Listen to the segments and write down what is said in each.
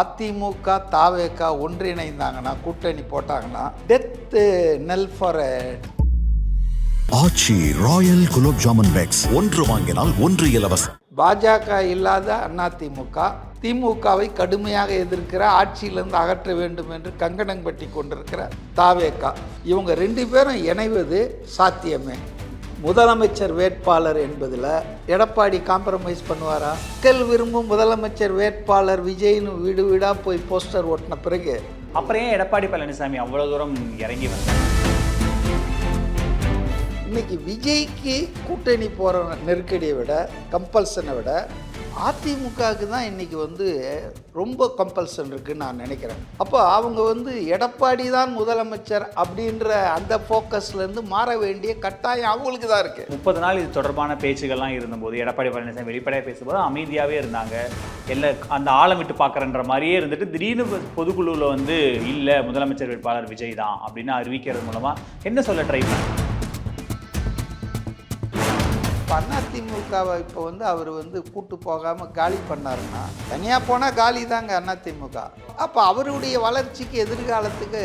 அதிமுக தாவேக ஒன்றிணைந்தாங்கன்னா கூட்டணி போட்டாங்கன்னா death knell for Aachi royal gulab jamun packs. ஒன்று வாங்கினால் ஒன்று இலவசம். பாஜக இல்லாத அதிமுக திமுகவை கடுமையாக எதிர்க்கிற ஆட்சியிலிருந்து அகற்ற வேண்டும் என்று கங்கணம் கட்டி கொண்டிருக்கிற தாவேகா இவங்க ரெண்டு பேரும் இணைவது சாத்தியமே. முதலமைச்சர் வேட்பாளர் என்பதில் எடப்பாடி காம்ப்ரமைஸ் பண்ணுவாரா? மக்கள் விரும்பும் முதலமைச்சர் வேட்பாளர் விஜய்னு வீடு வீடாக போய் போஸ்டர் ஓட்டின பிறகு. அப்புறம் ஏன் எடப்பாடி பழனிசாமி அவ்வளோ தூரம் இறங்கி வந்தார்? இன்னைக்கு விஜய்க்கு கூட்டணி போகிற நெருக்கடியை விட கம்பல்சனை விட அதிமுகவுக்கு தான் இன்றைக்கி வந்து ரொம்ப கம்பல்சன் இருக்குன்னு நான் நினைக்கிறேன். அப்போ அவங்க வந்து எடப்பாடி தான் முதலமைச்சர் அப்படின்ற அந்த ஃபோக்கஸ்லேருந்து மாற வேண்டிய கட்டாயம் அவங்களுக்கு தான் இருக்குது முப்பது நாள் இது தொடர்பான பேச்சுகள்லாம் இருந்தபோது எடப்பாடி பழனிசாமி வெளிப்படையாக பேசும்போது அமைதியாகவே இருந்தாங்க. எல்லா அந்த ஆழமிட்டு பார்க்குறன்ற மாதிரியே இருந்துட்டு திடீர்னு பொதுக்குழுவில் வந்து இல்லை முதலமைச்சர் வேட்பாளர் விஜய் தான் அப்படின்னு அறிவிக்கிறது மூலமாக என்ன சொல்ல ட்ரை பண்ண? இப்போ அதிமுகவை இப்போ வந்து அவர் வந்து கூட்டு போகாமல் காலி பண்ணாருன்னா தனியாக போனால் காலி தாங்க அதிமுக அப்போ அவருடைய வளர்ச்சிக்கு எதிர்காலத்துக்கு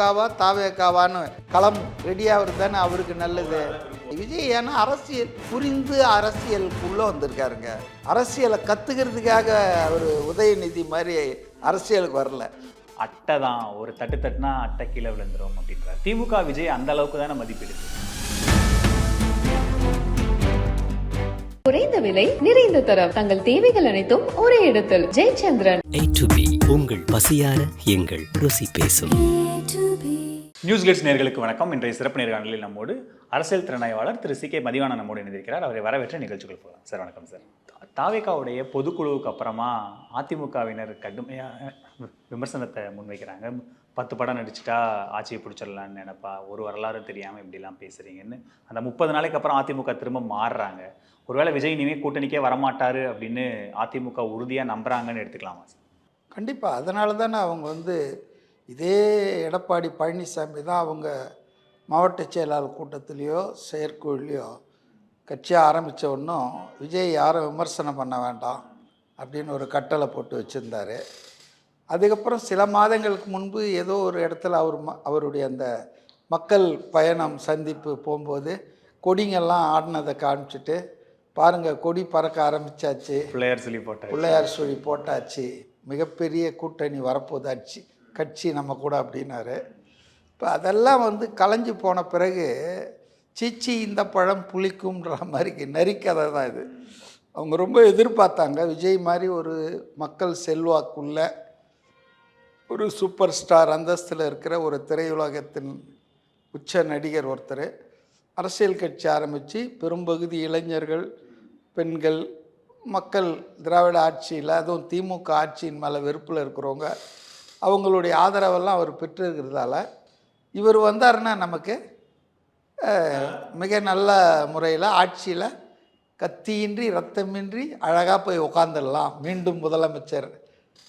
காவா தாவேக்காவான்னு களம் ரெடியாகிறது தானே அவருக்கு நல்லது. விஜய் ஏன்னா அரசியல் புரிந்து அரசியலுக்குள்ளே வந்திருக்காருங்க. அரசியலை கற்றுக்கிறதுக்காக அவர் உதயநிதி மாதிரி அரசியலுக்கு வரல. அட்டை தான். ஒரு தட்டு தட்டுனா அட்டை கீழே விழுந்துடும் அப்படின்றார். திமுக விஜய் அந்த அளவுக்கு தானே மதிப்பிடுது குறைந்த விலை நிறைந்த தரம். தங்கள் தேவைகள் அனைத்தும் ஒரே இடத்தில். ஜெயச்சந்திரன். உங்கள் பசியார எங்கள் ருசி பேசும். நியூஸ் கிளிட்ஸ் நேர்களுக்கு வணக்கம். இன்றைய சிறப்பு நேர்காணலில் நம்மோடு அரசியல் திறனாய்வாளர் திரு சி கே மதிவாணன் நம்மோடு இணைந்திருக்கிறார். அவரை வரவேற்ற நிகழ்ச்சிகள் போகலாம். சார் வணக்கம் சார். தாவேகாவுடைய பொதுக்குழுவுக்கு அப்புறமா அதிமுகவினர் கடுமையாக விமர்சனத்தை முன்வைக்கிறாங்க. பத்து படம் நடிச்சிட்டா ஆட்சியை பிடிச்சிடலான்னு நினைப்பா. ஒரு வரலாறு தெரியாமல் இப்படிலாம் பேசுகிறீங்கன்னு அந்த முப்பது நாளைக்கு அப்புறம் அதிமுக திரும்ப மாறுறாங்க. ஒருவேளை விஜய் இனிமேல் கூட்டணிக்கே வரமாட்டார் அப்படின்னு அதிமுக உறுதியாக நம்புகிறாங்கன்னு எடுத்துக்கலாமா? சார் கண்டிப்பாக அதனால தானே அவங்க வந்து இதே எடப்பாடி பழனிசாமி தான் அவங்க மாவட்ட செயலாளர் கூட்டத்திலேயோ செயற்குழுலையோ கட்சியாக ஆரம்பித்த ஒன்றும் விஜய் யாரும் விமர்சனம் பண்ண வேண்டாம் அப்படின்னு ஒரு கட்டளை போட்டு வச்சுருந்தாரு. அதுக்கப்புறம் சில மாதங்களுக்கு முன்பு ஏதோ ஒரு இடத்துல அவர் ம அவருடைய அந்த மக்கள் பயணம் சந்திப்பு போகும்போது கொடிங்கெல்லாம் ஆடினதை காமிச்சிட்டு பாருங்கள் கொடி பறக்க ஆரம்பிச்சாச்சு. பிள்ளையார் சொல்லி போட்டார் பிள்ளையார் சொல்லி போட்டாச்சு. மிகப்பெரிய கூட்டணி வரப்போதாச்சு. கட்சி நம்ம கூட அப்படின்னாரு. இப்போ அதெல்லாம் வந்து கலைஞ்சு போன பிறகு சீச்சி இந்த பழம் புளிக்கும்ன்ற மாதிரி நரிக்கதை தான் இது. அவங்க ரொம்ப எதிர்பார்த்தாங்க. விஜய் மாதிரி ஒரு மக்கள் செல்வாக்குள்ள ஒரு சூப்பர் ஸ்டார் அந்தஸ்தில் இருக்கிற ஒரு திரையுலகத்தின் உச்ச நடிகர் ஒருத்தர். அரசியல் கட்சி ஆரம்பித்து பெரும்பகுதி இளைஞர்கள் பெண்கள் மக்கள் திராவிட ஆட்சியில் அதுவும் திமுக ஆட்சியின் மேலே வெறுப்பில் இருக்கிறவங்க அவங்களுடைய ஆதரவெல்லாம் அவர் பெற்றிருக்கிறதால இவர் வந்தாருன்னா நமக்கு மிக நல்ல முறையில் ஆட்சியில் கத்தியின்றி ரத்தமின்றி அழகாக போய் உக்காந்துடலாம். மீண்டும் முதலமைச்சர்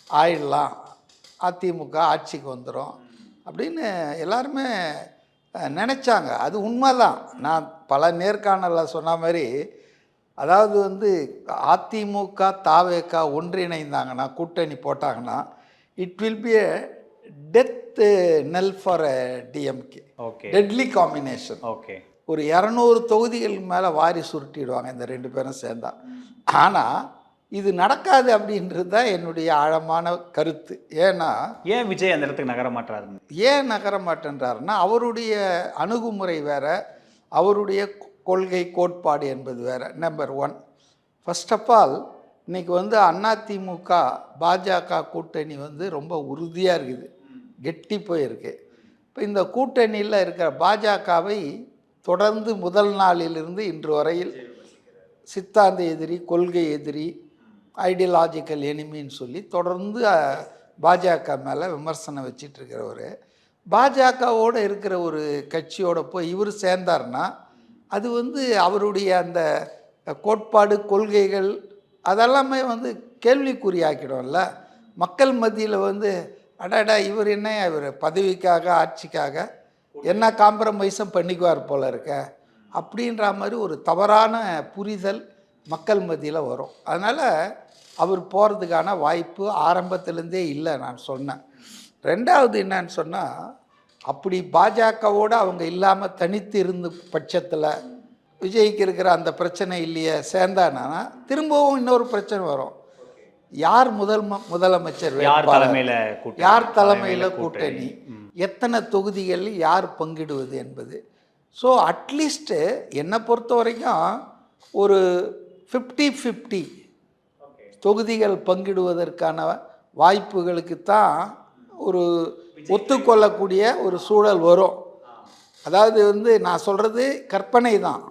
ஆயிடலாம். அதிமுக ஆட்சிக்கு வந்துடும் அப்படின்னு எல்லாருமே நினைச்சாங்க. அது உண்மைதான். நான் பல நேர்காணலில் சொன்ன மாதிரி அதாவது வந்து அதிமுக தாவேக ஒன்றிணைந்தாங்கன்னா கூட்டணி போட்டாங்கன்னா it will be a death knell for DMK okay deadly combination okay ஒரு இரநூறு தொகுதிகள் மேலே வாரி சுருட்டிடுவாங்க. இந்த ரெண்டு பேரும் சேர்ந்தா. ஆனால் இது நடக்காது அப்படின்றது தான் என்னுடைய ஆழமான கருத்து. ஏன்னா ஏன் விஜய் அந்த இடத்துக்கு நகர மாட்டாருன்னு ஏன் நகர மாட்டேன்றாருன்னா அவருடைய அணுகுமுறை வேற அவருடைய கொள்கை கோட்பாடு என்பது வேற number one first of all இன்னைக்கு வந்து அதிமுக பாஜக கூட்டணி வந்து ரொம்ப உறுதியாக இருக்குது. கெட்டி போயிருக்கு. இப்போ இந்த கூட்டணியில் இருக்கிற பாஜகவை தொடர்ந்து முதல் நாளிலிருந்து இன்று வரையில் சித்தாந்த எதிரி கொள்கை எதிரி ஐடியாலாஜிக்கல் எனிமின்னு சொல்லி தொடர்ந்து பாஜக மேலே விமர்சனம் வச்சிட்ருக்கிறவர். பாஜகவோடு இருக்கிற ஒரு கட்சியோட போய் இவர் சேர்ந்தார்னா அது வந்து அவருடைய அந்த கோட்பாடு கொள்கைகள் அதெல்லாமே வந்து கேள்விக்குறியாக்கிடும்ல. மக்கள் மத்தியில் வந்து அடாடா இவர் என்ன இவர்? பதவிக்காக ஆட்சிக்காக என்ன காம்ப்ரமைஸும் பண்ணிக்குவார் போல இருக்க. அப்படின்ற மாதிரி ஒரு தவறான புரிதல் மக்கள் மத்தியில் வரும். அதனால் அவர் போகிறதுக்கான வாய்ப்பு ஆரம்பத்திலேருந்தே இல்லை நான் சொன்னேன். ரெண்டாவது என்னன்னு சொன்னால் அப்படி பாஜகவோடு அவங்க இல்லாமல் தனித்து இருந்த பட்சத்தில் விஜய்க்கு இருக்கிற அந்த பிரச்சனை இல்லையே சேர்ந்தானா திரும்பவும் இன்னொரு பிரச்சனை வரும். யார் முதல் ம- முதலமைச்சர்? தலைமையில யார் தலைமையில் கூட்டணி? எத்தனை தொகுதிகளில் யார் பங்கிடுவது என்பது. ஸோ அட்லீஸ்ட்டு என்னை பொறுத்த வரைக்கும் ஒரு ஃபிஃப்டி ஃபிஃப்டி தொகுதிகள் பங்கிடுவதற்கான வாய்ப்புகளுக்கு தான் ஒரு ஒத்துக்கொள்ளக்கூடிய ஒரு சூழல் வரும். அதாவது வந்து நான் சொல்கிறது கற்பனை தான்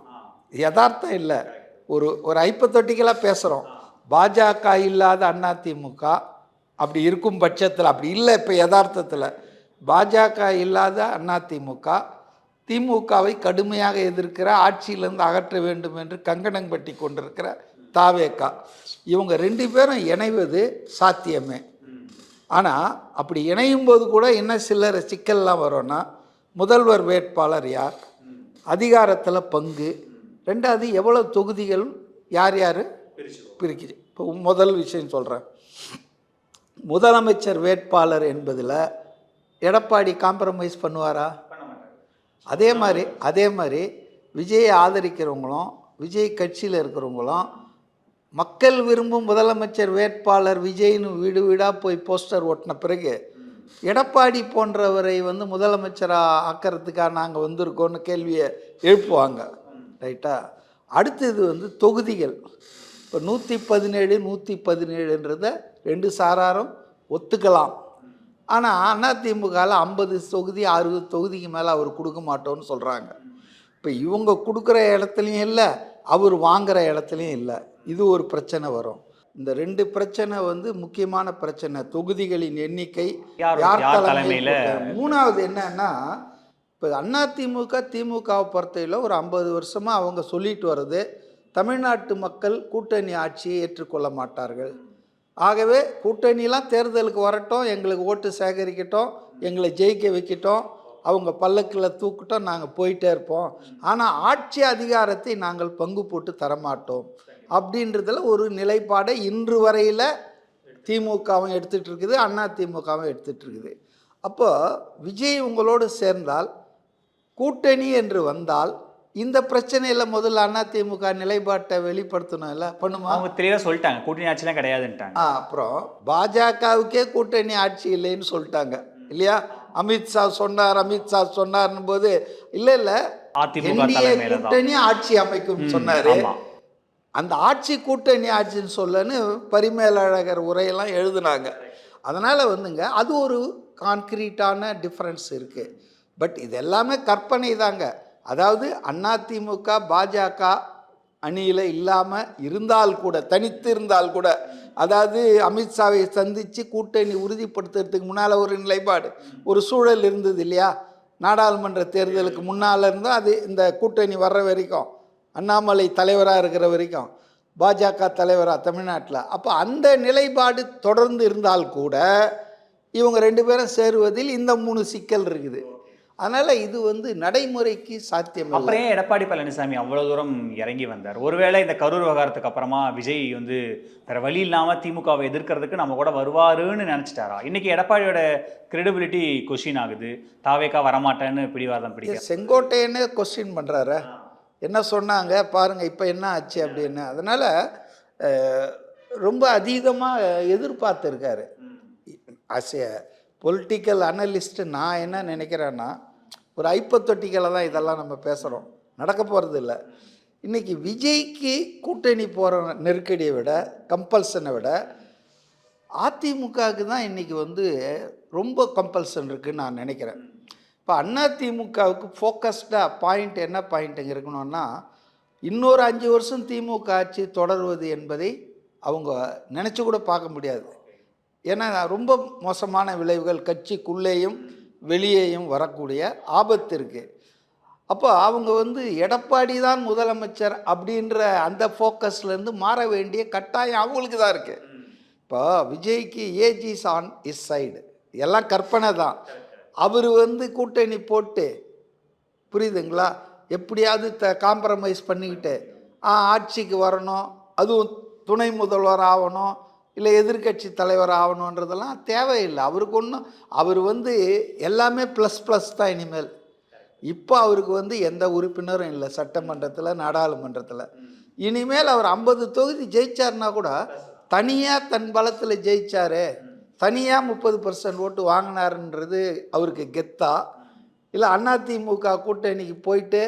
யதார்த்தம் இல்லை. ஒரு ஒரு ஐப்பத்தொட்டிக்கலாக பேசுகிறோம் பாஜக இல்லாத அதிமுக அப்படி இருக்கும் பட்சத்தில் அப்படி இல்லை இப்போ யதார்த்தத்தில். பாஜக இல்லாத அதிமுக திமுகவை கடுமையாக எதிர்க்கிற ஆட்சியிலிருந்து அகற்ற வேண்டும் என்று கங்கணம் கட்டி கொண்டிருக்கிற தாவேக்கா. இவங்க ரெண்டு பேரும் இணைவது சாத்தியமே. ஆனால் அப்படி இணையும் போது கூட என்ன சிலர் சிக்கல்லாம் வரும்னா முதல்வர் வேட்பாளர் யார்? அதிகாரத்தில் பங்கு. ரெண்டாவது எவ்வளோ தொகுதிகள் யார் யார்? பிரிக்குது. இப்போ முதல் விஷயம் சொல்கிறேன் முதலமைச்சர் வேட்பாளர் என்பதில் எடப்பாடி காம்ப்ரமைஸ் பண்ணுவாரா? அதே மாதிரி அதே மாதிரி விஜயை ஆதரிக்கிறவங்களும் விஜய் கட்சியில் இருக்கிறவங்களும் மக்கள் விரும்பும் முதலமைச்சர் வேட்பாளர் விஜய்னு வீடு வீடாக போய் போஸ்டர் ஒட்டின பிறகு எடப்பாடி போன்றவரை வந்து முதலமைச்சராக ஆக்கிறதுக்காக நாங்கள் வந்திருக்கோன்னு கேள்வியை எழுப்புவாங்க. ரைட்டா? அடுத்தது வந்து தொகுதிகள். இப்போ நூற்றி பதினேழு நூற்றி பதினேழுன்றத ரெண்டு சாராரும் ஒத்துக்கலாம். ஆனால் அதிமுகவில் ஐம்பது தொகுதி அறுபது தொகுதிக்கு மேலே அவர் கொடுக்க மாட்டோம்னு சொல்கிறாங்க இப்போ இவங்க கொடுக்குற இடத்துலையும் இல்லை அவர் வாங்குற இடத்துலையும் இல்லை. இது ஒரு பிரச்சனை வரும். இந்த ரெண்டு பிரச்சனை வந்து முக்கியமான பிரச்சனை. தொகுதிகளின் எண்ணிக்கை யார் தலைமையில் மூணாவது என்னன்னா இப்போ அதிமுக திமுகவை பொறுத்தவரையில் ஒரு ஐம்பது வருஷமாக அவங்க சொல்லிட்டு வர்றது தமிழ்நாட்டு மக்கள் கூட்டணி ஆட்சியை ஏற்றுக்கொள்ள மாட்டார்கள். ஆகவே கூட்டணிலாம் தேர்தலுக்கு வரட்டும் எங்களுக்கு ஓட்டு சேகரிக்கட்டும் எங்களை ஜெயிக்க வைக்கட்டும் அவங்க பல்லக்கில் தூக்கிட்டோம் நாங்கள் போயிட்டே இருப்போம். ஆனால் ஆட்சி அதிகாரத்தை நாங்கள் பங்கு போட்டு தரமாட்டோம். அப்படின்றதில் ஒரு நிலைப்பாடை இன்று வரையில் திமுகவும் எடுத்துகிட்டு இருக்குது அண்ணா திமுகவும் எடுத்துகிட்டு இருக்குது அப்போ விஜய் உங்களோடு சேர்ந்தால் கூட்டணி என்று வந்தால் இந்த பிரச்சனையில் முதல்ல அண்ணா திமுக நிலைப்பாட்டை வெளிப்படுத்தணும் இல்லை பண்ணுமா? அவங்க தெளிவாக சொல்லிட்டாங்க. கூட்டணி ஆட்சிலாம் கிடையாதுன்ட்டாங்க. ஆ அப்புறம் பாஜகவுக்கே கூட்டணி ஆட்சி இல்லைன்னு சொல்லிட்டாங்க. இல்லையா? அமித்ஷா சொன்னார் அமித்ஷா சொன்னார்னும் போது இல்லை இல்லை. அதிமுக. கூட்டணி ஆட்சி அமைக்கும் சொன்னார். அந்த ஆட்சி கூட்டணி ஆட்சின்னு சொல்லன்னு பரிமேலழகர் உரையெல்லாம் எழுதுனாங்க. அதனால் வந்துங்க அது ஒரு கான்க்ரீட்டான டிஃப்ரென்ஸ் இருக்குது பட் இது எல்லாமே கற்பனை தாங்க. அதாவது அதிமுக பாஜக அணியில் இல்லாமல் இருந்தால் கூட தனித்து இருந்தால் கூட அதாவது அமித்ஷாவை சந்தித்து கூட்டணி உறுதிப்படுத்துறதுக்கு முன்னால் ஒரு நிலைப்பாடு ஒரு சூழல் இருந்தது இல்லையா? நாடாளுமன்ற தேர்தலுக்கு முன்னால் இருந்தால் அது இந்த கூட்டணி வர்ற வரைக்கும் அண்ணாமலை தலைவராக இருக்கிற வரைக்கும் பாஜக தலைவராக தமிழ்நாட்டில். அப்போ அந்த நிலைப்பாடு தொடர்ந்து இருந்தால் கூட இவங்க ரெண்டு பேரும் சேருவதில் இந்த மூணு சிக்கல் இருக்குது. அதனால் இது வந்து நடைமுறைக்கு சாத்தியம் அப்புறம் ஏன் எடப்பாடி பழனிசாமி அவ்வளவு தூரம் இறங்கி வந்தார்? ஒருவேளை இந்த கரூர் விவகாரத்துக்கு அப்புறமா விஜய் வந்து வேற வழி இல்லாம திமுகவை எதிர்க்கிறதுக்கு நம்ம கூட வருவாருன்னு நினைச்சிட்டாரா? இன்னைக்கு எடப்பாடியோட கிரெடிபிலிட்டி கொஷின் ஆகுது. தாவேக்கா வரமாட்டேன்னு பிடிவாதம் பிடிக்க. செங்கோட்டையனே கொஸ்டின் பண்ணுறாரு என்ன சொன்னாங்க? பாருங்கள் இப்போ என்ன ஆச்சு அப்படின்னு. அதனால் ரொம்ப அதீதமாக எதிர்பார்த்துருக்காரு. ஏ பொலிட்டிக்கல் அனலிஸ்ட்டு நான் என்ன நினைக்கிறேன்னா ஒரு ஐப்பத்தொட்டிகளை தான் இதெல்லாம் நம்ம பேசுகிறோம் நடக்க போகிறது இல்லை. இன்றைக்கி விஜய்க்கு கூட்டணி போகிற நெருக்கடியை விட கம்பல்சனை விட அதிமுகவுக்கு தான் இன்றைக்கி வந்து ரொம்ப கம்பல்சன் இருக்குதுன்னு நான் நினைக்கிறேன். இப்போ அதிமுகவுக்கு ஃபோக்கஸ்டாக பாயிண்ட் என்ன பாயிண்ட்டுங்க இருக்கணும்னா இன்னொரு அஞ்சு வருஷம் திமுக ஆட்சி தொடர்வது என்பதை அவங்க நினச்சி கூட பார்க்க முடியாது. ஏன்னா ரொம்ப மோசமான விளைவுகள் கட்சிக்குள்ளேயும் வெளியேயும் வரக்கூடிய ஆபத்து இருக்குது அப்போ அவங்க வந்து எடப்பாடி தான் முதலமைச்சர் அப்படின்ற அந்த ஃபோக்கஸ்லேருந்து மாற வேண்டிய கட்டாயம் அவங்களுக்கு தான் இருக்குது இப்போ விஜய்க்கு ஏஜிஸ் ஆன் இஸ் சைடு எல்லாம் கற்பனை தான். அவர் வந்து கூட்டணி போட்டு புரியுதுங்களா? எப்படியாவது த காம்ப்ரமைஸ் பண்ணிக்கிட்டு ஆட்சிக்கு வரணும் அதுவும் துணை முதல்வர் ஆகணும் இல்லை எதிர்க்கட்சி தலைவர் ஆகணுன்றதெல்லாம் தேவையில்லை. அவருக்கு ஒன்றும் அவர் வந்து எல்லாமே ப்ளஸ் ப்ளஸ் தான் இனிமேல். இப்போ அவருக்கு வந்து எந்த உறுப்பினரும் இல்லை சட்டமன்றத்தில் நாடாளுமன்றத்தில். இனிமேல் அவர் ஐம்பது தொகுதி ஜெயிச்சார்னா கூட தனியாக தன் பலத்தில் ஜெயிச்சாரு. தனியாக முப்பது பர்சன்ட் ஓட்டு வாங்கினாருன்றது அவருக்கு கெத்தா. இல்லை அதிமுக கூட்டணிக்கு போயிட்டு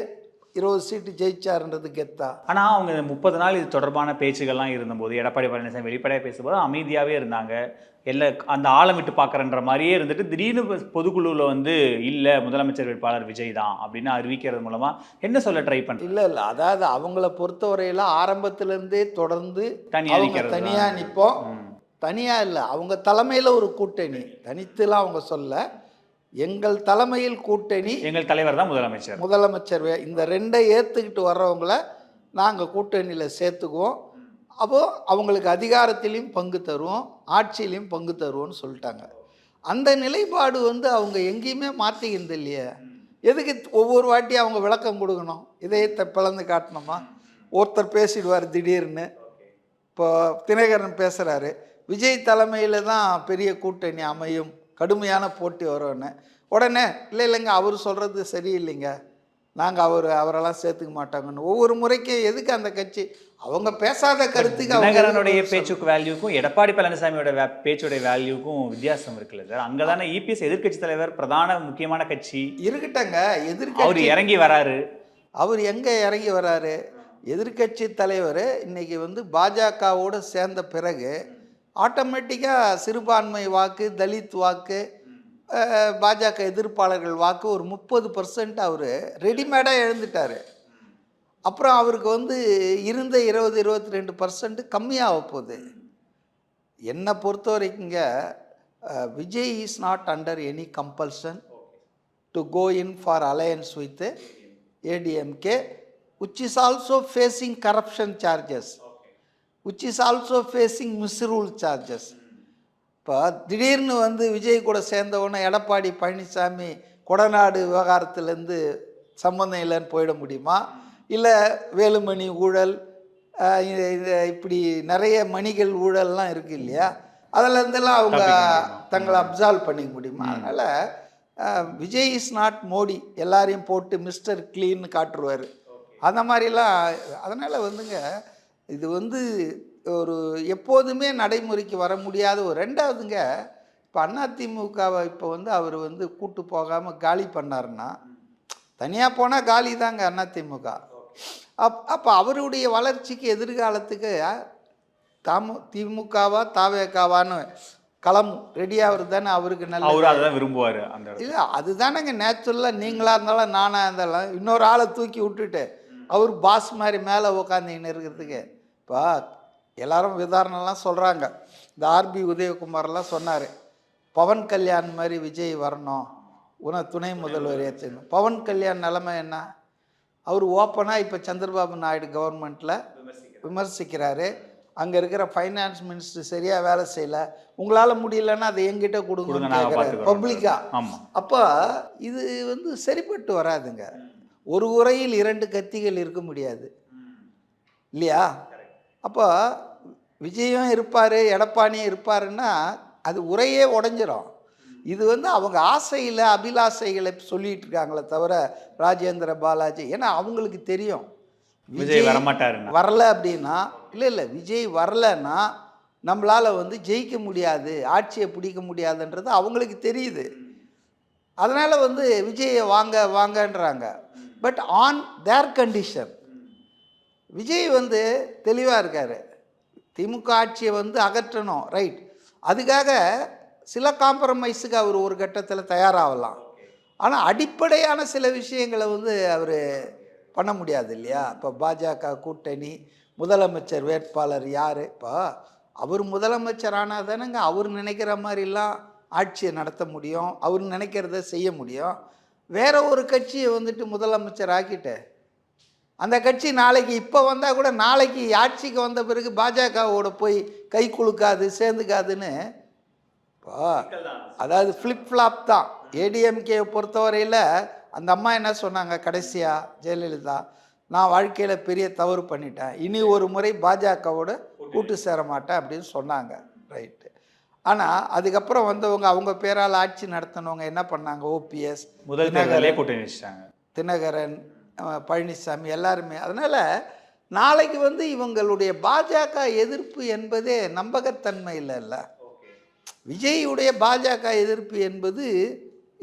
இருபது சீட்டு ஜெயிச்சாருன்றது கெத்தா. ஆனால் அவங்க முப்பது நாள் இது தொடர்பான பேச்சுகள்லாம் இருந்தபோது எடப்பாடி பழனிசாமி வெளிப்படையாக பேசும்போது அமைதியாகவே இருந்தாங்க. எல்லா அந்த ஆழம் விட்டு பார்க்குறன்ற மாதிரியே இருந்துட்டு திடீர்னு பொதுக்குழுவில் வந்து இல்லை முதலமைச்சர் வேட்பாளர் விஜய் தான் அப்படின்னு அறிவிக்கிறது மூலமாக என்ன சொல்ல ட்ரை பண்ணுறேன் இல்லை இல்லை. அதாவது அவங்கள பொறுத்தவரையில் ஆரம்பத்திலேருந்தே தொடர்ந்து தனியா அவங்க நிக்கிறது தான். தனியாக நிற்போம் தனியாக இல்லை அவங்க தலைமையில் ஒரு கூட்டணி. தனித்துலாம் அவங்க சொல்ல. எங்கள் தலைமையில் கூட்டணி எங்கள் தலைவர் தான் முதலமைச்சர். முதலமைச்சர். இந்த ரெண்டை ஏற்றுக்கிட்டு வர்றவங்கள நாங்கள் கூட்டணியில் சேர்த்துக்குவோம். அப்போது அவங்களுக்கு அதிகாரத்திலையும் பங்கு தருவோம் ஆட்சியிலையும் பங்கு தருவோம்னு சொல்லிட்டாங்க. அந்த நிலைப்பாடு வந்து அவங்க எங்கேயுமே மாற்றிக்கிறது இல்லையே. எதுக்கு ஒவ்வொரு வாட்டி அவங்க விளக்கம் கொடுக்கணும்? இதயத்தை பிளந்து காட்டணுமா? ஒருத்தர் பேசிடுவார் திடீர்னு. இப்போ தினகரன் பேசுகிறாரு விஜய் தலைமையில் தான் பெரிய கூட்டணி அமையும். கடுமையான போட்டி வரும்னு. உடனே இல்லை இல்லைங்க அவர் சொல்கிறது சரியில்லைங்க. நாங்கள் அவர் அவரெல்லாம் சேர்த்துக்க மாட்டாங்கன்னு. ஒவ்வொரு முறைக்கும் எதுக்கு அந்த கட்சி? அவங்க பேசாத கருத்துக்கு தினகரனுடைய பேச்சுக்கு வேல்யூக்கும் எடப்பாடி பழனிசாமியோட வே- பேச்சுடைய வேல்யூக்கும் வித்தியாசம் இருக்குல்ல சார். அங்கே தானே இபிஎஸ் எதிர்க்கட்சி தலைவர் பிரதான முக்கியமான கட்சி. இருக்கட்டங்க அவர் எதிர்க்கட்சி இறங்கி வராரு. அவர் எங்கே இறங்கி வராரு? எதிர்க்கட்சி தலைவர் இன்னைக்கு வந்து பாஜகவோடு சேர்ந்த பிறகு ஆட்டோமேட்டிக்காக சிறுபான்மை வாக்கு தலித் வாக்கு பாஜக எதிர்ப்பாளர்கள் வாக்கு ஒரு முப்பது பர்சன்ட் அவர் ரெடிமேடாக எழுந்துட்டார். அப்புறம் அவருக்கு வந்து இருந்த இருபது இருபத்தி ரெண்டு பர்சன்ட் கம்மியாக போகுது. என்னை பொறுத்த வரைக்குங்க Vijay is not under any compulsion to go in for alliance with ADMK which is also facing corruption charges which is also facing misrule charges. இப்போ திடீர்னு வந்து விஜய் கூட சேர்ந்தவொடனே எடப்பாடி பழனிசாமி கொடநாடு விவகாரத்துலேருந்து சம்பந்தம் இல்லைன்னு போயிட முடியுமா? இல்லை வேலுமணி ஊழல் இப்படி நிறைய மணிகள் ஊழல்லாம் இருக்குது இல்லையா? அதுல இருந்தெல்லாம் அவங்க தங்களை அப்சால்வ் பண்ணிக்க முடியுமா? அதனால் விஜய் இஸ் நாட் மோடி. எல்லாரையும் போட்டு மிஸ்டர் க்ளீன்னு காட்டுருவார். அந்த மாதிரிலாம் அதனால் வந்துங்க இது வந்து ஒரு எப்போதுமே நடைமுறைக்கு வர முடியாத ஒரு ரெண்டாவதுங்க இப்போ அதிமுகவை இப்போ வந்து அவர் வந்து கூட்டு போகாமல் காலி பண்ணாருன்னா தனியாக போனால் காலி தாங்க அதிமுக. அப் அப்போ அவருடைய வளர்ச்சிக்கு எதிர்காலத்துக்கு தாமு திமுகவா தாவேக்காவான்னு களம் ரெடியாகிறது தானே அவருக்கு நல்ல அவரு அதை தான் விரும்புவார் அந்த. இல்லை அதுதானங்க நேச்சுரலாக நீங்களாக இருந்தாலும் நானாக இருந்தாலும் இன்னொரு ஆளை தூக்கி விட்டுட்டு அவர் பாஸ் மாதிரி மேலே உக்காந்துக்கின்னு இருக்கிறதுக்கு இப்போ எல்லாரும் விதாரணம்லாம் சொல்கிறாங்க இந்த ஆர்பி உதயகுமார்லாம் சொன்னார். பவன் கல்யாண் மாதிரி விஜய் வரணும். உன துணை முதல்வர் ஏற்றுக்கணும் பவன் கல்யாண் நிலைமை என்ன? அவர் ஓப்பனாக இப்போ சந்திரபாபு நாயுடு கவர்மெண்ட்டில் விமர்சிக்கிறாரு. அங்கே இருக்கிற ஃபைனான்ஸ் மினிஸ்டர் சரியாக வேலை செய்யல. உங்களால் முடியலன்னா அதை எங்கிட்ட கொடுங்க. பப்ளிக்காக அப்போ இது வந்து சரிப்பட்டு வராதுங்க. ஒரு உரையில் இரண்டு கத்திகள் இருக்க முடியாது. இல்லையா? அப்போ விஜயும் இருப்பார் எடப்பாடியும் இருப்பாருன்னா அது உரையே உடஞ்சிரும். இது வந்து அவங்க ஆசையில் அபிலாசைகளை சொல்லிட்டு இருக்காங்களே தவிர ராஜேந்திர பாலாஜி ஏன்னா அவங்களுக்கு தெரியும். விஜய் வரமாட்டாருன்னா. வரல அப்படின்னா இல்லை இல்லை விஜய் வரலன்னா நம்மளால் வந்து ஜெயிக்க முடியாது ஆட்சியை பிடிக்க முடியாதுன்றது அவங்களுக்கு தெரியுது. அதனால் வந்து விஜயை வாங்க வாங்கன்றாங்க. But on their condition Vijay வந்து தெளிவாக இருக்கார். திமுக ஆட்சியை வந்து அகற்றணும் ரைட் அதுக்காக சில காம்ப்ரமைஸுக்கு அவர் ஒரு கட்டத்தில் தயாராகலாம். ஆனால் அடிப்படையான சில விஷயங்களை வந்து அவர் பண்ண முடியாது இல்லையா? இப்போ பாஜக கூட்டணி முதலமைச்சர் வேட்பாளர் யார்? இப்போ அவர் முதலமைச்சர் ஆனால் தானேங்க அவர் நினைக்கிற மாதிரிலாம் ஆட்சியை நடத்த முடியும் அவர் நினைக்கிறத செய்ய முடியும். வேற ஒரு கட்சியை வந்துட்டு முதலமைச்சர் ஆக்கிட்டு அந்த கட்சி நாளைக்கு இப்போ வந்தால் கூட நாளைக்கு ஆட்சிக்கு வந்த பிறகு பாஜகவோட போய் கை குலுக்காது சேர்ந்துக்காதுன்னு இப்போ அதாவது ஃப்ளிப் ஃப்ளாப் தான் ஏடிஎம்கே பொறுத்தவரையில் அந்த அம்மா என்ன சொன்னாங்க கடைசியாக ஜெயலலிதா நான் வாழ்க்கையில் பெரிய தவறு பண்ணிட்டேன். இனி ஒரு முறை பாஜகவோட கூட்டு சேர மாட்டேன் அப்படின்னு சொன்னாங்க. ரைட்டு ஆனால் அதுக்கப்புறம் வந்தவங்க அவங்க பேரால் ஆட்சி நடத்தினவங்க என்ன பண்ணாங்க? ஓபிஎஸ் முதல் தினகரன் அஹ், பழனிசாமி எல்லாருமே. அதனால் நாளைக்கு வந்து இவங்களுடைய பாஜக எதிர்ப்பு என்பதே நம்பகத்தன்மை இல்லைல்ல விஜயுடைய பாஜக எதிர்ப்பு என்பது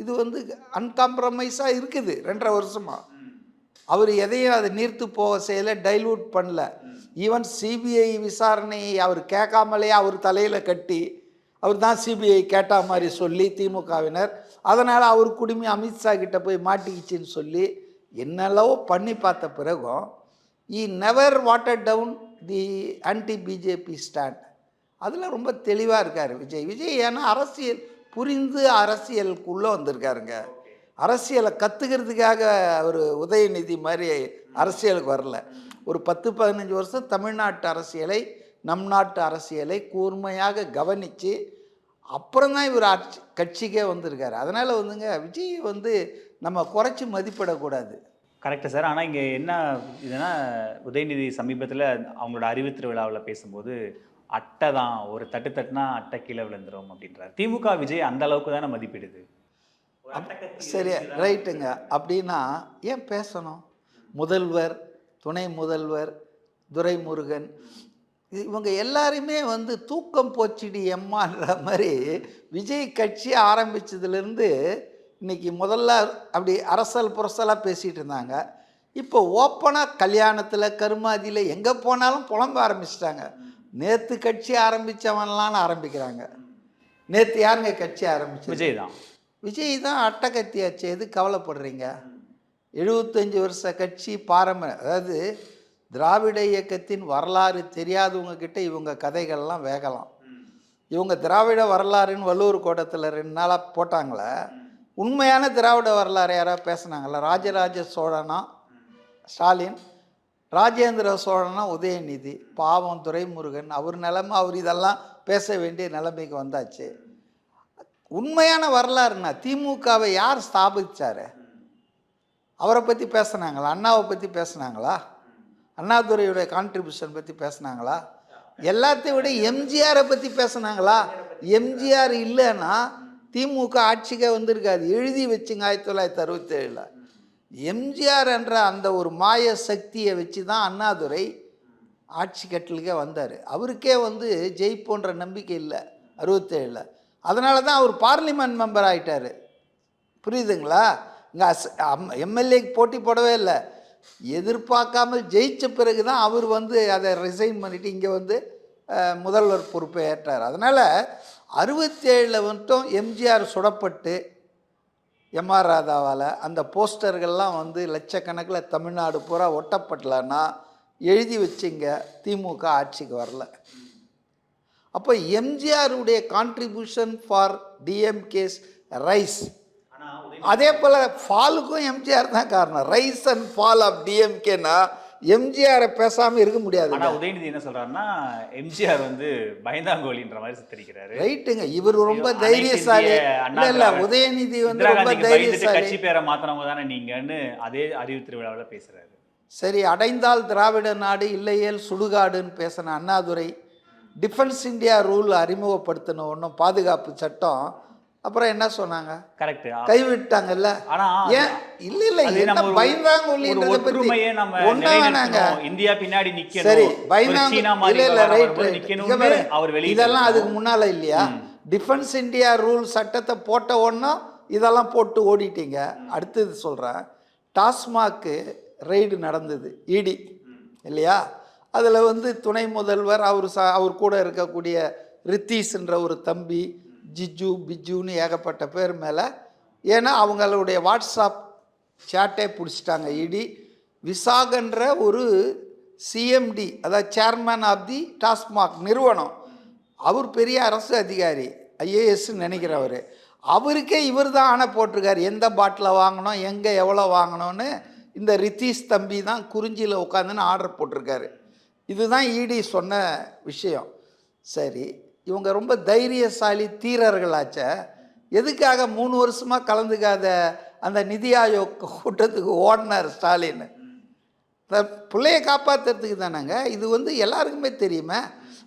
இது வந்து அன்காம்ப்ரமைஸாக இருக்குது ரெண்டரை வருஷமாக அவர் எதையும் அதை நீர்த்து போக செய்யலை டைல்யூட் பண்ணல. ஈவன் சிபிஐ விசாரணையை அவர் கேட்காமலே அவர் தலையில் கட்டி அவர் தான் சிபிஐ கேட்டா மாதிரி சொல்லி திமுகவினர். அதனால் அவர் குடுமி அமித்ஷா கிட்ட போய் மாட்டிக்கிச்சின்னு சொல்லி என்னெல்லவோ பண்ணி பார்த்த பிறகும் he never water down the anti BJP stand அதில் ரொம்ப தெளிவாக இருக்கார் விஜய். விஜய் ஏன்னா அரசியல் புரிந்து அரசியலுக்குள்ளே வந்திருக்காருங்க. அரசியலை கற்றுக்கிறதுக்காக அவர் உதயநிதி மாதிரி அரசியலுக்கு வரல. ஒரு பத்து பதினஞ்சு வருஷம் தமிழ்நாட்டு அரசியலை நம் நாட்டு அரசியலை கூர்மையாக கவனித்து அப்புறம் தான் இவர் ஆட்சி கட்சிக்கே வந்திருக்காரு. அதனால் வந்துங்க விஜய் வந்து நம்ம குறைச்சி மதிப்பிடக்கூடாது. கரெக்டு சார் ஆனால் இங்கே என்ன இதுனா உதயநிதி சமீபத்தில் அவங்களோட அறிவு திருவிழாவில் பேசும்போது அட்டை தான் ஒரு தட்டு தட்டுனா அட்டை கீழே விழுந்துரும் அப்படின்றார். திமுக விஜய் அந்த அளவுக்கு தானே மதிப்பிடுது? சரி ரைட்டுங்க. அப்படின்னா ஏன் பேசணும்? முதல்வர் துணை முதல்வர் துரைமுருகன் இவங்க எல்லாருமே வந்து தூக்கம் போச்சிடி எம்மான்ற மாதிரி விஜய் கட்சி ஆரம்பிச்சதுலேருந்து இன்னைக்கு முதல்ல அப்படி அரசல் புரசலாக பேசிகிட்டு இருந்தாங்க. இப்போ ஓப்பனாக கல்யாணத்தில் கருமாதியில் எங்கே போனாலும் புலம்ப ஆரம்பிச்சிட்டாங்க. நேற்று கட்சி ஆரம்பித்தவன்லான்னு ஆரம்பிக்கிறாங்க. நேற்று யாருங்க கட்சி ஆரம்பிச்சது? விஜய் தான். விஜய் தான் அட்டகத்தியாச்சு எது கவலைப்படுறீங்க? எழுபத்தஞ்சு வருஷ கட்சி பாரம்பரிய அதாவது திராவிட இயக்கத்தின் வரலாறு தெரியாதவங்க கிட்ட இவங்க கதைகள்லாம் வேகலாம். இவங்க திராவிட வரலாறுன்னு வள்ளூர் கோட்டத்தில் ரெண்டு நாளாக போட்டாங்களே உண்மையான திராவிட வரலாறு யாராவது பேசுனாங்களா? ராஜராஜ சோழனா ஸ்டாலின் ராஜேந்திர சோழனா உதயநிதி பாவம் துரைமுருகன் அவர் நிலமை அவர் இதெல்லாம் பேச வேண்டிய நிலைமைக்கு வந்தாச்சு. உண்மையான வரலாறுனா திமுகவை யார் ஸ்தாபிச்சார்? அவரை பற்றி பேசுனாங்களா? அண்ணாவை பற்றி பேசுனாங்களா? அண்ணாதுரையுடைய கான்ட்ரிபியூஷன் பற்றி பேசுனாங்களா? எல்லாத்தையும் விட எம்ஜிஆரை பற்றி பேசுனாங்களா? எம்ஜிஆர் இல்லைன்னா திமுக ஆட்சிக்கே வந்திருக்காது. எழுதி வச்சுங்க ஆயிரத்தி தொள்ளாயிரத்தி அறுபத்தேழில். எம்ஜிஆர் என்ற அந்த ஒரு மாய சக்தியை வச்சு தான் அண்ணாதுரை ஆட்சி கட்டலுக்கே வந்தார். அவருக்கே வந்து ஜெயிப்போன்ற நம்பிக்கை இல்லை அறுபத்தேழில். அதனால தான் அவர் பார்லிமெண்ட் மெம்பர் ஆகிட்டார் புரியுதுங்களா? இங்கே அஸ் எம்எல்ஏக்கு போட்டி போடவே இல்லை. எதிர்பார்க்காமல் ஜெயிச்ச பிறகு தான் அவர் வந்து அதை ரிசைன் பண்ணிவிட்டு இங்கே வந்து முதல்வர் பொறுப்பை ஏற்றார். அதனால் அறுபத்தேழில் மட்டும் எம்ஜிஆர் சுடப்பட்டு எம்ஆர் ராதாவால் அந்த போஸ்டர்கள்லாம் வந்து லட்சக்கணக்கில் தமிழ்நாடு பூரா ஒட்டப்படலன்னா எழுதி வச்சிங்க திமுக ஆட்சிக்கு வரல. அப்போ எம்ஜிஆருடைய கான்ட்ரிபியூஷன் ஃபார் டிஎம்கேஸ் ரைஸ் அதே போல் ஃபாலுக்கும் எம்ஜிஆர் தான் காரணம். ரைஸ் அண்ட் ஃபால் ஆஃப் டிஎம்கேனா எம்ஜிஆரை பேசாமல் இருக்க முடியாது ஆனா உதயநிதி என்ன சொல்றாருன்னா எம்ஜிஆர் வந்து பயந்தாங்கோலின்ற மாதிரி சித்தரிக்கிறாரு. ரைட்டுங்க. இவர் ரொம்ப தைரியசாலி. இல்லை இல்லை உதயநிதி வந்து ரொம்ப தைரியசாலி. கட்சி பேரை மாத்தினவங்க தானே நீங்கன்னு அதே அறிவு திருவிழாவுல பேசுறாரு. சரி அடைந்தால் திராவிட நாடு இல்லையேல் சுடுகாடுன்னு பேசின அண்ணாதுரை டிஃபென்ஸ் இந்தியா ரூல் அறிமுகப்படுத்தின ஒன்றும் பாதுகாப்பு சட்டம் அப்புறம் என்ன சொன்னாங்க? கரெக்ட் கைவிட்டாங்கல்ல? ஆனா ஏன்? இல்ல இல்ல என்ன பயந்தாங்கொல்லின்றத ஒரு பத்தி ஒன்றா வேணாங்க. இந்தியா பின்னாடி நிக்கணும். சரி பயந்தாங்க இல்ல இல்ல ரைட் நிக்கணும்னு அவர் வெளியிட்டு இதெல்லாம் அதுக்கு முன்னால இல்லையா? டிஃபென்ஸ் இந்தியா ரூல் சட்டத்தை போட்ட உடனே இதெல்லாம் போட்டு ஓடிட்டீங்க. அடுத்தது சொல்கிறேன் டாஸ்மாக்கு ரெய்டு நடந்தது இடி இல்லையா? அதில் வந்து துணை முதல்வர் அவர் ச அவர் கூட இருக்கக்கூடிய ரித்தீஷ்ன்ற ஒரு தம்பி ஜிஜு பிஜுன்னு ஏகப்பட்ட பேர் மேலே. ஏன்னா அவங்களுடைய வாட்ஸ்அப் சேட்டே பிடிச்சிட்டாங்க. இடி விசாகன்ற ஒரு சிஎம்டி அதாவது சேர்மேன் ஆஃப் தி டாஸ்மாக் நிறுவனம். அவர் பெரிய அரசு அதிகாரி ஐஏஎஸ்ன்னு நினைக்கிறவர். அவருக்கே இவர் தான் ஆணை போட்டிருக்காரு. எந்த பாட்டில் வாங்கணும் எங்கே எவ்வளோ வாங்கணும்னு இந்த ரித்தீஷ் தம்பி தான் குறிஞ்சியில் உட்காந்துன்னு ஆர்டர் போட்டிருக்காரு. இதுதான் இடி சொன்ன விஷயம். சரி இவங்க ரொம்ப தைரியசாலி தீரர்களாச்சே. எதுக்காக மூணு வருஷமாக கலந்துக்காத அந்த நிதி ஆயோக் கூட்டத்துக்கு ஓடினார் ஸ்டாலின்? பிள்ளைய காப்பாற்றுறதுக்கு தானேங்க. இது வந்து எல்லாருக்குமே தெரியுமே.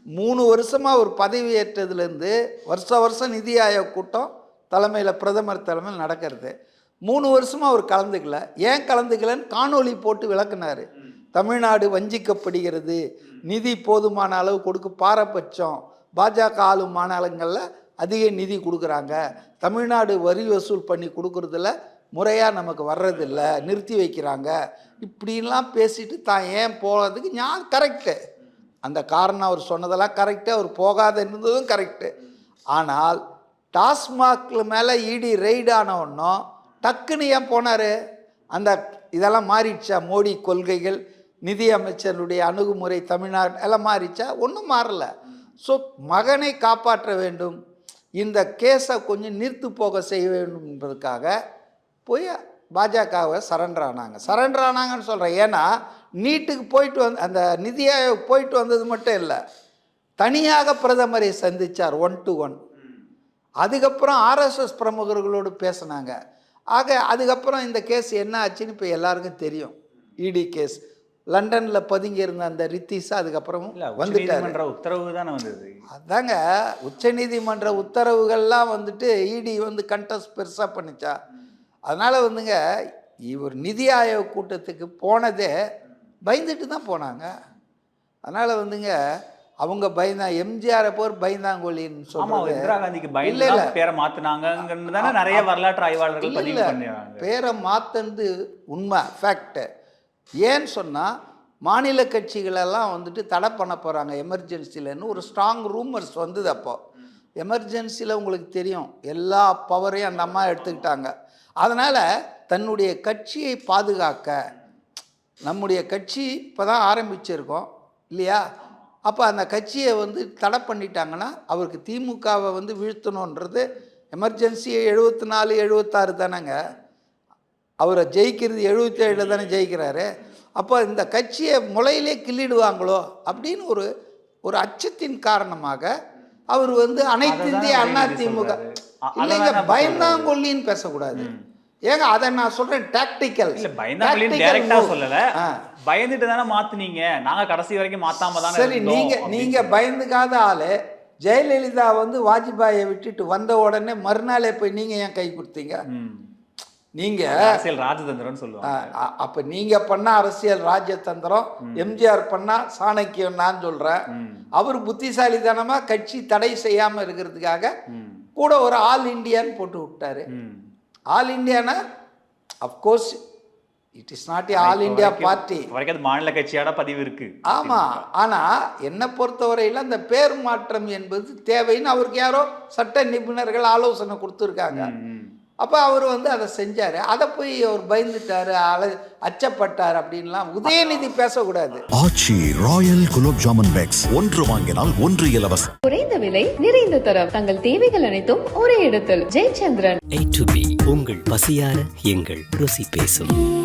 மூணு வருஷமாக ஒரு பதவி ஏற்றதுலேருந்து வருஷ வருஷம் நிதி ஆயோக் கூட்டம் தலைமையில் பிரதமர் தலைமையில் நடக்கிறது. மூணு வருஷமாக அவர் கலந்துக்கல. ஏன் கலந்துக்கலன்னு காணொளி போட்டு விளக்குனார். தமிழ்நாடு வஞ்சிக்கப்படுகிறது. நிதி போதுமான அளவு கொடுக்க பாரபட்சம். பாஜக ஆளும் மாநிலங்களில் அதிக நிதி கொடுக்குறாங்க. தமிழ்நாடு வரி வசூல் பண்ணி கொடுக்குறதுல முறையாக நமக்கு வர்றதில்ல நிறுத்தி வைக்கிறாங்க. இப்படின்லாம் பேசிட்டு தான் ஏன் போகிறதுக்கு ஞான் கரெக்டு அந்த காரணம் அவர் சொன்னதெல்லாம் கரெக்டு அவர் போகாத இருந்ததும் கரெக்டு ஆனால் டாஸ்மாகில் மேலே இடி ரெய்டு ஆன டக்குன்னு ஏன் போனார்? அந்த இதெல்லாம் மாறிடுச்சா? மோடி கொள்கைகள் நிதி அமைச்சருடைய அணுகுமுறை தமிழ்நாடு எல்லாம் மாறிடுச்சா? ஒன்றும் மாறலை. ஸோ மகனை காப்பாற்ற வேண்டும். இந்த கேஸை கொஞ்சம் நிறுத்து போக செய்ய வேண்டும் என்பதற்காக போய் பாஜகவை சரண்டர் ஆனாங்க. சரண்டர் ஆனாங்கன்னு சொல்கிறேன் ஏன்னா நீட்டுக்கு போயிட்டு வந்து அந்த நிதி ஆயோக் போயிட்டு வந்தது மட்டும் இல்லை. தனியாக பிரதமரை சந்தித்தார் ஒன் டு ஒன் அதுக்கப்புறம் ஆர்எஸ்எஸ் பிரமுகர்களோடு பேசினாங்க. ஆக அதுக்கப்புறம் இந்த கேஸ் என்ன ஆச்சுன்னு இப்போ எல்லாருக்கும் தெரியும். இடி கேஸ். லண்டனில் பதுங்கி இருந்த அந்த ரித்திஸா அதுக்கப்புறம் வந்துட்டாரு. உத்தரவு தானே வந்தது? அதாங்க உச்சநீதிமன்ற உத்தரவுகள்லாம் வந்துட்டு இடி வந்து கண்டஸ்ட் பெருசாக பண்ணிச்சா. அதனால் வந்துங்க இவர் நிதி ஆயோக் கூட்டத்துக்கு போனதே பயந்துட்டு தான் போனாங்க. அதனால் வந்துங்க அவங்க பயந்தா எம்ஜிஆரை போர் பயந்தாங்கோலின்னு சொல்றாங்க இந்திரா காந்திக்கு பயந்து இல்ல. பேரை தானே நிறைய வரலாற்று ஆய்வாளர்கள் பேரை மாத்தந்து உண்மை ஃபேக்ட்டு ஏன்னு சொன்னால் மாநில கட்சிகளெல்லாம் வந்துட்டு தடை பண்ண போகிறாங்க எமர்ஜென்சிலன்னு ஒரு ஸ்ட்ராங் ரூமர்ஸ் வந்தது அப்போ. எமர்ஜென்சியில் உங்களுக்கு தெரியும் எல்லா பவரையும் அந்த அம்மா எடுத்துக்கிட்டாங்க. அதனால் தன்னுடைய கட்சியை பாதுகாக்க நம்முடைய கட்சி இப்போ தான் ஆரம்பிச்சிருக்கோம் இல்லையா? அப்போ அந்த கட்சியை வந்து தடை பண்ணிட்டாங்கன்னா அவருக்கு திமுகவை வந்து வீழ்த்தணுன்றது எமர்ஜென்சி எழுபத்தி நாலு எழுபத்தாறு தானேங்க? அவரை ஜெயிக்கிறது எழுபத்தேழில் தானே ஜெயிக்கிறாரு. அப்போ இந்த கட்சியை முளையிலே கிள்ளிடுவாங்களோ அப்படின்னு ஒரு ஒரு அச்சத்தின் காரணமாக அவர் வந்து அனைத்து இந்திய அண்ணா திமுக இல்லைங்க பயந்தாங்கொல்லின்னு பேசக்கூடாது. ஏங்க அதை நான் சொல்கிறேன் டாக்டிக்கல் இல்ல பயந்தாங்களையும் டைரக்டா சொல்லல. பயந்துட்டு தானே மாத்துனீங்க. நாங்க கடைசி வரைக்கும் மாத்தாம தானே சரி நீங்க நீங்க பயந்துக்காத ஆளு ஜெயலலிதா வந்து வாஜ்பாயை விட்டுட்டு வந்த உடனே மறுநாளே போய் நீங்க ஏன் கை கொடுத்தீங்க? ம். நீங்க அரசியல் ராஜதந்திரம்னு சொல்லுவாங்க அப்ப நீங்க பண்ண அரசியல் ராஜ்யதந்திரம் எம்ஜிஆர் பண்ணா சாணக்கியம் நான் சொல்றேன் ம். அவர் புத்திசாலித்தனமா கட்சி தடை செய்யாம இருக்கிறதுக்காக. கூட ஒரு ஆல் இண்டியான்னு போட்டு விட்டாரு. All Indiana of course it is not a all India party வரைக்கும் மாநில கட்சியோட பதிவு இருக்கு ஆமா ஆனா என்னை பொறுத்தவரையில் அந்த பேர் மாற்றம் என்பது தேவைன்னு அவருக்கு யாரோ சட்ட நிபுணர்கள் ஆலோசனை கொடுத்துருக்காங்க. அப்போ அவர் வந்து அதை செஞ்சாரு. அதை போய் அவர் பயந்துட்டாரு அல அச்சப்பட்டார் அப்படின்லாம் உதயநிதி பேசக்கூடாது. ஆச்சி ராயல் குலோப் ஜாமுன் பேக்ஸ் ஒன்று வாங்கினால் ஒன்று இலவசம். குறைந்த விலை நிறைந்த தரம். தங்கள் தேவைகள் அனைத்தும் ஒரே இடத்தில். ஜெயச்சந்திரன். ஏ டு பி உங்கள் பசியார எங்கள் ருசி பேசும்.